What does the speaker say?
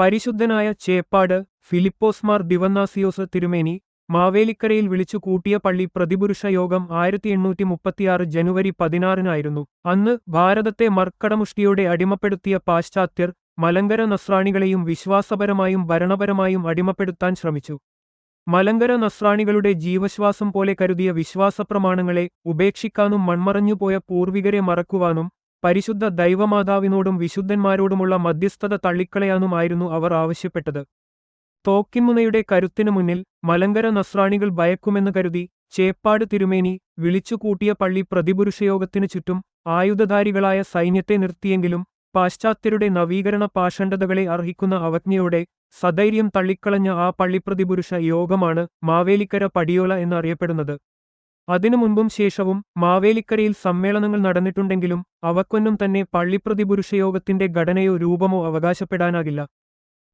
പരിശുദ്ധനായ ചേപ്പാട് ഫിലിപ്പോസ്മാർ ദിവന്നാസിയോസ് തിരുമേനി മാവേലിക്കരയിൽ വിളിച്ചു കൂട്ടിയ പള്ളി പ്രതിപുരുഷ യോഗം ആയിരത്തി എണ്ണൂറ്റി മുപ്പത്തിയാറ് ജനുവരി പതിനാറിനായിരുന്നു. അന്ന് ഭാരതത്തെ മർക്കടമുഷ്ടിയോടെ അടിമപ്പെടുത്തിയ പാശ്ചാത്യർ മലങ്കര നസ്രാണികളെയും വിശ്വാസപരമായും ഭരണപരമായും അടിമപ്പെടുത്താൻ ശ്രമിച്ചു. മലങ്കര നസ്രാണികളുടെ ജീവശ്വാസം പോലെ കരുതിയ വിശ്വാസപ്രമാണങ്ങളെ ഉപേക്ഷിക്കാനും മൺമറഞ്ഞുപോയ പൂർവികരെ മറക്കുവാനും പരിശുദ്ധ ദൈവമാതാവിനോടും വിശുദ്ധന്മാരോടുമുള്ള മധ്യസ്ഥത തള്ളിക്കളയാനുമായിരുന്നു അവർ ആവശ്യപ്പെട്ടത്. തോക്കിമുനയുടെ കരുത്തിനു മുന്നിൽ മലങ്കര നസ്രാണികൾ ഭയക്കുമെന്ന് കരുതി ചേപ്പാട് തിരുമേനി വിളിച്ചുകൂട്ടിയ പള്ളി പ്രതിപുരുഷയോഗത്തിനു ചുറ്റും ആയുധധാരികളായ സൈന്യത്തെ നിർത്തിയെങ്കിലും പാശ്ചാത്യരുടെ നവീകരണ പാഷണ്ഡതകളെ അർഹിക്കുന്ന അവജ്ഞയോടെ സധൈര്യം തള്ളിക്കളഞ്ഞ ആ പള്ളിപ്രതിപുരുഷ യോഗമാണ് മാവേലിക്കര പടിയോല എന്നറിയപ്പെടുന്നത്. അതിനു മുൻപും ശേഷവും മാവേലിക്കരയിൽ സമ്മേളനങ്ങൾ നടന്നിട്ടുണ്ടെങ്കിലും അവക്കൊന്നും തന്നെ പള്ളിപ്രതിപുരുഷയോഗത്തിന്റെ ഘടനയോ രൂപമോ അവകാശപ്പെടാനാകില്ല.